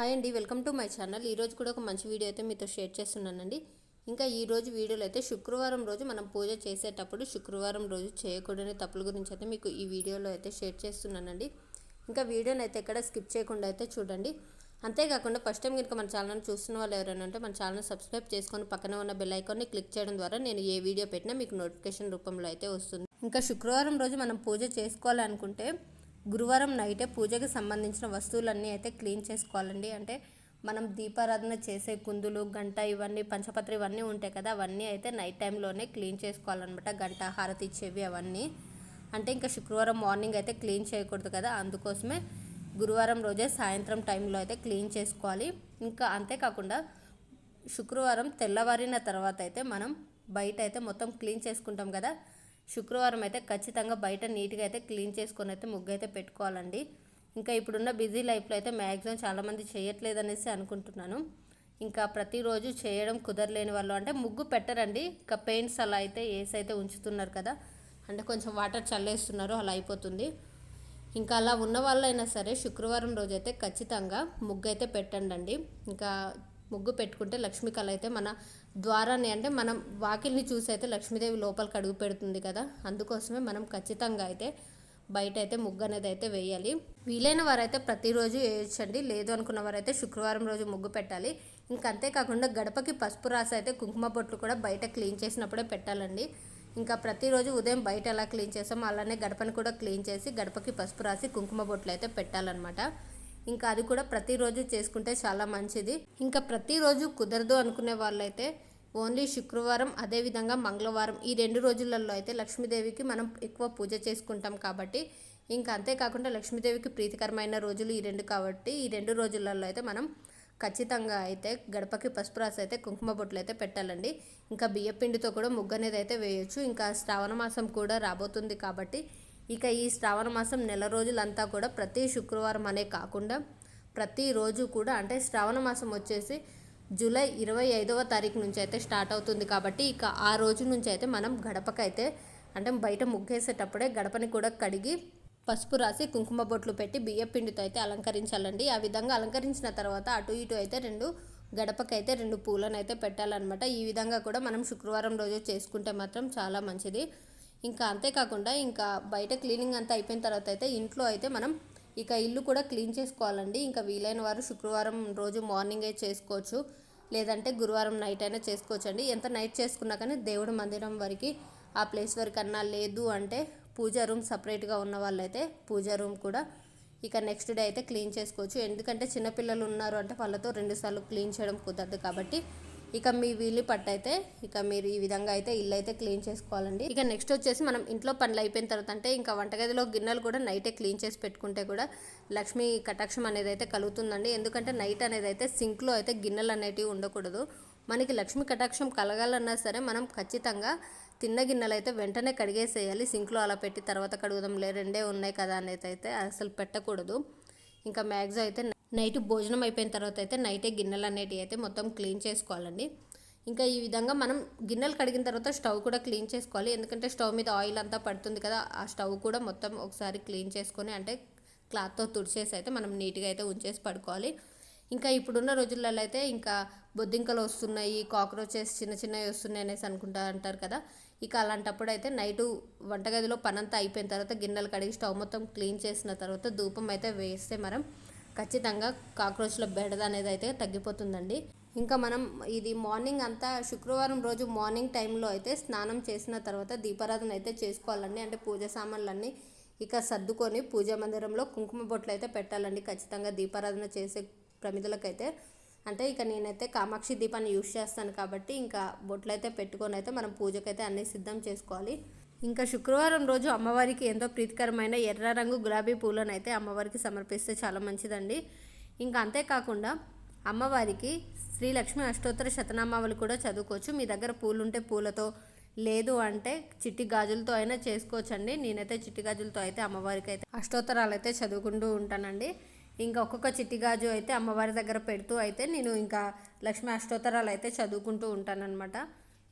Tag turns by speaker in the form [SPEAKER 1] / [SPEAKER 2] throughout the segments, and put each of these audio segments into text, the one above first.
[SPEAKER 1] Hi అండి welcome to my channel. ఈరోజు కూడా ఒక మంచి వీడియో అయితే మీతో షేర్ చేస్తున్నానండి. ఇంకా ఈ రోజు వీడియోలో అయితే శుక్రవారం రోజు మనం పూజ చేసేటప్పుడు శుక్రవారం రోజు చేయకూడని తప్పుల గురించి అయితే మీకు ఈ వీడియోలో అయితే షేర్ చేస్తున్నానండి. ఇంకా వీడియోని అయితే ఎక్కడ స్కిప్ చేయకుండా అయితే చూడండి. అంతేకాకుండా ఫస్ట్ టైం కనుక మన ఛానల్ చూస్తున్న వాళ్ళు ఎవరైనా ఉంటే మన ఛానల్ సబ్స్క్రైబ్ చేసుకొని పక్కన ఉన్న బెల్ ఐకాన్ని క్లిక్ చేయడం ద్వారా నేను ఏ వీడియో పెట్టినా మీకు నోటిఫికేషన్ రూపంలో అయితే వస్తుంది. ఇంకా శుక్రవారం రోజు మనం పూజ చేసుకోవాలనుకుంటే గురువారం నైటే పూజకి సంబంధించిన వస్తువులన్నీ అయితే క్లీన్ చేసుకోవాలండి. అంటే మనం దీపారాధన చేసే కుందులు గంట ఇవన్నీ పంచపత్రి ఇవన్నీ ఉంటాయి కదా అవన్నీ అయితే నైట్ టైంలోనే క్లీన్ చేసుకోవాలన్నమాట. గంట హారతి ఇచ్చేవి అవన్నీ. అంటే ఇంకా శుక్రవారం మార్నింగ్ అయితే క్లీన్ చేయకూడదు కదా అందుకోసమే గురువారం రోజే సాయంత్రం టైంలో అయితే క్లీన్ చేసుకోవాలి. ఇంకా అంతేకాకుండా శుక్రవారం తెల్లవారిన తర్వాత అయితే మనం బయట అయితే మొత్తం క్లీన్ చేసుకుంటాం కదా శుక్రవారం అయితే ఖచ్చితంగా బయట నీట్గా అయితే క్లీన్ చేసుకొని అయితే ముగ్గు అయితే పెట్టుకోవాలండి. ఇంకా ఇప్పుడున్న బిజీ లైఫ్లో అయితే మ్యాక్సిమం చాలామంది చేయట్లేదు అనేసి అనుకుంటున్నాను. ఇంకా ప్రతిరోజు చేయడం కుదరలేని వాళ్ళు అంటే ముగ్గు పెట్టరండి. ఇంకా పెయింట్స్ అలా అయితే వేసి అయితే ఉంచుతున్నారు కదా. అంటే కొంచెం వాటర్ చల్లేస్తున్నారు అలా అయిపోతుంది. ఇంకా అలా ఉన్న వాళ్ళైనా సరే శుక్రవారం రోజు అయితే ఖచ్చితంగా ముగ్గు అయితే పెట్టండి ఇంకా ముగ్గు పెట్టుకుంటే లక్ష్మీ కళ అయితే మన ద్వారాన్ని అంటే మనం వాకిల్ని చూసి అయితే లక్ష్మీదేవి లోపలికి అడుగు పెడుతుంది కదా. అందుకోసమే మనం ఖచ్చితంగా అయితే బయట అయితే ముగ్గు అనేది అయితే వేయాలి. వీలైన వారైతే ప్రతిరోజు వేయచ్చండి. లేదు అనుకున్న వారైతే శుక్రవారం రోజు ముగ్గు పెట్టాలి. ఇంకంతేకాకుండా గడపకి పసుపు రాసి అయితే కుంకుమ బొట్లు కూడా బయట క్లీన్ చేసినప్పుడే పెట్టాలండి. ఇంకా ప్రతిరోజు ఉదయం బయట ఎలా క్లీన్ చేస్తామో అలానే గడపని కూడా క్లీన్ చేసి గడపకి పసుపు రాసి కుంకుమ బొట్లు అయితే పెట్టాలన్నమాట. ఇంకా అది కూడా ప్రతిరోజు చేసుకుంటే చాలా మంచిది. ఇంకా ప్రతిరోజు కుదరదు అనుకునే వాళ్ళైతే ఓన్లీ శుక్రవారం అదేవిధంగా మంగళవారం. ఈ రెండు రోజులలో అయితే లక్ష్మీదేవికి మనం ఎక్కువ పూజ చేసుకుంటాం కాబట్టి ఇంకా అంతేకాకుండా లక్ష్మీదేవికి ప్రీతికరమైన రోజులు ఈ రెండు కాబట్టి ఈ రెండు రోజులలో అయితే మనం ఖచ్చితంగా అయితే గడపకి పసుపు రాసి అయితే కుంకుమ బొట్లు అయితే పెట్టాలండి. ఇంకా బియ్యపిండితో కూడా ముగ్గు అనేది అయితే వేయొచ్చు. ఇంకా శ్రావణ మాసం కూడా రాబోతుంది కాబట్టి ఇక ఈ శ్రావణ మాసం నెల రోజులంతా కూడా ప్రతి శుక్రవారం అనే కాకుండా ప్రతిరోజు కూడా అంటే శ్రావణ మాసం వచ్చేసి జూలై ఇరవై ఐదవ తారీఖు నుంచి అయితే స్టార్ట్ అవుతుంది కాబట్టి ఇక ఆ రోజు నుంచి అయితే మనం గడపకైతే అంటే బయట ముగ్గేసేటప్పుడే గడపని కూడా కడిగి పసుపు రాసి కుంకుమ బొట్లు పెట్టి బియ్య పిండితో అయితే అలంకరించాలండి. ఆ విధంగా అలంకరించిన తర్వాత అటు ఇటు అయితే రెండు గడపకైతే రెండు పూలను అయితే పెట్టాలన్నమాట. ఈ విధంగా కూడా మనం శుక్రవారం రోజు చేసుకుంటే మాత్రం చాలా మంచిది. ఇంకా అంతేకాకుండా ఇంకా బయట క్లీనింగ్ అంతా అయిపోయిన తర్వాత అయితే ఇంట్లో అయితే మనం ఇక ఇల్లు కూడా క్లీన్ చేసుకోవాలండి. ఇంకా వీలైన వారు శుక్రవారం రోజు మార్నింగే చేసుకోవచ్చు. లేదంటే గురువారం నైట్ అయినా చేసుకోవచ్చు అండి ఎంత నైట్ చేసుకున్నా కానీ దేవుడి మందిరం వరకు ఆ ప్లేస్ వరకు అన్నా లేదు అంటే పూజా రూమ్ సపరేట్గా ఉన్న వాళ్ళైతే పూజా రూమ్ కూడా ఇక నెక్స్ట్ డే అయితే క్లీన్ చేసుకోవచ్చు. ఎందుకంటే చిన్నపిల్లలు ఉన్నారు అంటే వాళ్ళతో రెండుసార్లు క్లీన్ చేయడం కుదరదు కాబట్టి ఇక మీ వీలు పట్టయితే ఇక మీరు ఈ విధంగా అయితే ఇల్లు అయితే క్లీన్ చేసుకోవాలండి. ఇక నెక్స్ట్ వచ్చేసి మనం ఇంట్లో పనులు అయిపోయిన తర్వాత అంటే ఇంకా వంటగదిలో గిన్నెలు కూడా నైటే క్లీన్ చేసి పెట్టుకుంటే కూడా లక్ష్మీ కటాక్షం అనేది అయితే కలుగుతుందండి. ఎందుకంటే నైట్ అనేది అయితే సింక్లో అయితే గిన్నెలు అనేటివి ఉండకూడదు. మనకి లక్ష్మీ కటాక్షం కలగాలన్నా సరే మనం ఖచ్చితంగా తిన్న గిన్నెలు అయితే వెంటనే కడిగేసేయాలి. సింక్లో అలా పెట్టి తర్వాత కడుగుదాంలే రెండే ఉన్నాయి కదా అనేది అయితే అసలు పెట్టకూడదు. ఇంకా మ్యాగ్జో అయితే నైట్ భోజనం అయిపోయిన తర్వాత అయితే నైటే గిన్నెలు అనేటివి అయితే మొత్తం క్లీన్ చేసుకోవాలండి. ఇంకా ఈ విధంగా మనం గిన్నెలు కడిగిన తర్వాత స్టవ్ కూడా క్లీన్ చేసుకోవాలి. ఎందుకంటే స్టవ్ మీద ఆయిల్ అంతా పడుతుంది కదా ఆ స్టవ్ కూడా మొత్తం ఒకసారి క్లీన్ చేసుకొని అంటే క్లాత్తో తుడిచేసి అయితే మనం నీట్గా అయితే ఉంచేసి పడుకోవాలి. ఇంకా ఇప్పుడున్న రోజులలో అయితే ఇంకా బొద్దింకలు వస్తున్నాయి కాక్రోచెస్ చిన్న చిన్నవి వస్తున్నాయి అనేసి అనుకుంటా అంటారు కదా. ఇక అలాంటప్పుడు అయితే నైటు వంటగదిలో పనంతా అయిపోయిన తర్వాత గిన్నెలు కడిగి స్టవ్ మొత్తం క్లీన్ చేసిన తర్వాత ధూపం అయితే వేస్తే మనం ఖచ్చితంగా కాక్రోచ్ల బెడద అనేది అయితే తగ్గిపోతుందండి. ఇంకా మనం ఇది మార్నింగ్ అంతా శుక్రవారం రోజు మార్నింగ్ టైంలో అయితే స్నానం చేసిన తర్వాత దీపారాధన అయితే చేసుకోవాలండి. అంటే పూజ సామాన్లన్నీ ఇక సర్దుకొని పూజా మందిరంలో కుంకుమ బొట్లు అయితే పెట్టాలండి. ఖచ్చితంగా దీపారాధన చేసే ప్రమిదలకైతే. అంటే ఇక నేనైతే కామాక్షి దీపాన్ని యూజ్ చేస్తాను కాబట్టి ఇంకా బొట్లు అయితే పెట్టుకొని అయితే మనం పూజకైతే అన్నీ సిద్ధం చేసుకోవాలి. ఇంకా శుక్రవారం రోజు అమ్మవారికి ఎంతో ప్రీతికరమైన ఎర్ర రంగు గులాబీ పూలను అయితే అమ్మవారికి సమర్పిస్తే చాలా మంచిదండి. ఇంకా అంతేకాకుండా అమ్మవారికి శ్రీ లక్ష్మీ అష్టోత్తర శతనామావళి కూడా చదువుకోవచ్చు. మీ దగ్గర పూలు ఉంటే పూలతో లేదు అంటే చిట్టి గాజులతో అయినా చేసుకోవచ్చండి. నేనైతే చిట్టి గాజులతో అయితే అమ్మవారికి అయితే అష్టోత్తరాలు అయితే చదువుకుంటూ ఉంటానండి. ఇంకా ఒక్కొక్క చిట్టి గాజు అయితే అమ్మవారి దగ్గర పెడుతూ అయితే నేను ఇంకా లక్ష్మీ అష్టోత్తరాలు అయితే చదువుకుంటూ ఉంటానన్నమాట.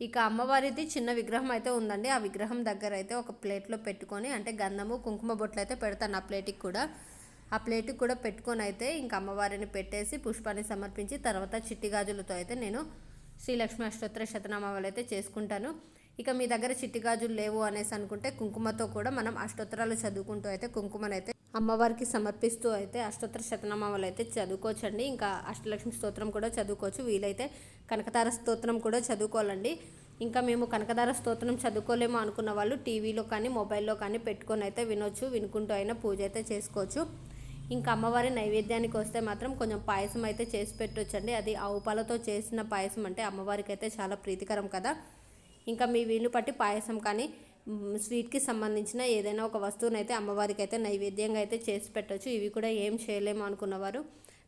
[SPEAKER 1] ఇక అమ్మవారిది చిన్న విగ్రహం అయితే ఉందండి. ఆ విగ్రహం దగ్గర అయితే ఒక ప్లేట్లో పెట్టుకొని అంటే గంధము కుంకుమ బొట్లు అయితే పెడతాను ఆ ప్లేట్కి కూడా. ఆ ప్లేట్కి కూడా పెట్టుకొని అయితే ఇంకా అమ్మవారిని పెట్టేసి పుష్పాన్ని సమర్పించి తర్వాత చిట్టి గాజులతో అయితే నేను శ్రీలక్ష్మి అష్టోత్తర శతనామాలు అయితే చేసుకుంటాను. ఇక మీ దగ్గర చిట్టి గాజులు లేవు అనేసి అనుకుంటే కుంకుమతో కూడా మనం అష్టోత్తరాలు చదువుకుంటూ అయితే కుంకుమనైతే అమ్మవారికి సమర్పిస్తూ అయితే అష్టోత్తర శతనామాలు అయితే చదువుకోవచ్చండి. ఇంకా అష్టలక్ష్మి స్తోత్రం కూడా చదువుకోవచ్చు. వీలైతే కనకతార స్తోత్రం కూడా చదువుకోవాలండి. ఇంకా మేము కనకదార స్తోత్రం చదువుకోలేము అనుకున్న వాళ్ళు టీవీలో కానీ మొబైల్లో కానీ పెట్టుకొని అయితే వినొచ్చు వినుకుంటూ అయినా పూజ అయితే చేసుకోవచ్చు. ఇంకా అమ్మవారి నైవేద్యానికి వస్తే మాత్రం కొంచెం పాయసం అయితే చేసి పెట్టొచ్చండి. అది ఆవు పాలతో చేసిన పాయసం అంటే అమ్మవారికి అయితే చాలా ప్రీతికరం కదా. ఇంకా మీ వీలు పట్టి పాయసం కానీ స్వీట్కి సంబంధించిన ఏదైనా ఒక వస్తువునైతే అయితే అమ్మవారికి అయితే నైవేద్యంగా అయితే చేసి పెట్టవచ్చు ఇవి కూడా ఏం చేయలేము అనుకున్నవారు.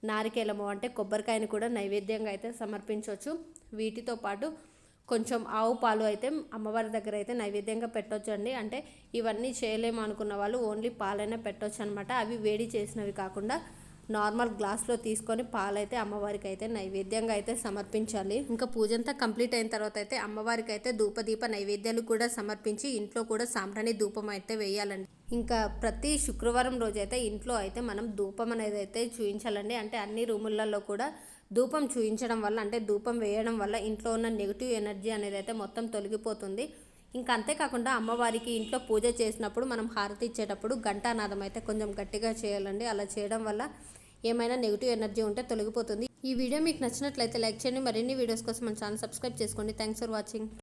[SPEAKER 1] నారికేలము అంటే కొబ్బరికాయని కూడా నైవేద్యంగా అయితే సమర్పించవచ్చు వీటితో పాటు కొంచెం ఆవు పాలు అయితే అమ్మవారి దగ్గర అయితే నైవేద్యంగా పెట్టొచ్చు అండి అంటే ఇవన్నీ చేయలేము అనుకున్న వాళ్ళు ఓన్లీ పాలైనా పెట్టొచ్చు అనమాట అవి వేడి చేసినవి కాకుండా నార్మల్ గ్లాస్లో తీసుకొని పాలైతే అమ్మవారికి అయితే నైవేద్యంగా అయితే సమర్పించాలి. ఇంకా పూజ అంతా కంప్లీట్ అయిన తర్వాత అయితే అమ్మవారికి అయితే ధూపదీప నైవేద్యాలు కూడా సమర్పించి ఇంట్లో కూడా సాంబ్రాణి ధూపం అయితే వేయాలండి. ఇంకా ప్రతి శుక్రవారం రోజైతే ఇంట్లో అయితే మనం ధూపం అనేది అయితే చూపించాలండి అంటే అన్ని రూములలో కూడా ధూపం చూపించడం వల్ల అంటే ధూపం వేయడం వల్ల ఇంట్లో ఉన్న నెగిటివ్ ఎనర్జీ అనేది అయితే మొత్తం తొలగిపోతుంది. ఇంకా అంతేకాకుండా అమ్మవారికి ఇంట్లో పూజ చేసినప్పుడు మనం హారతి ఇచ్చేటప్పుడు ఘంటానాదం అయితే కొంచెం గట్టిగా చేయాలండి. అలా చేయడం వల్ల ఏమైనా నెగిటివ్ ఎనర్జీ ఉంటే తొలగిపోతుంది. ఈ వీడియో మీకు నచ్చినట్లయితే లైక్ చేయండి. మరిన్ని వీడియోస్ కోసం మన ఛానల్ సబ్స్క్రైబ్ చేసుకోండి. Thanks for watching.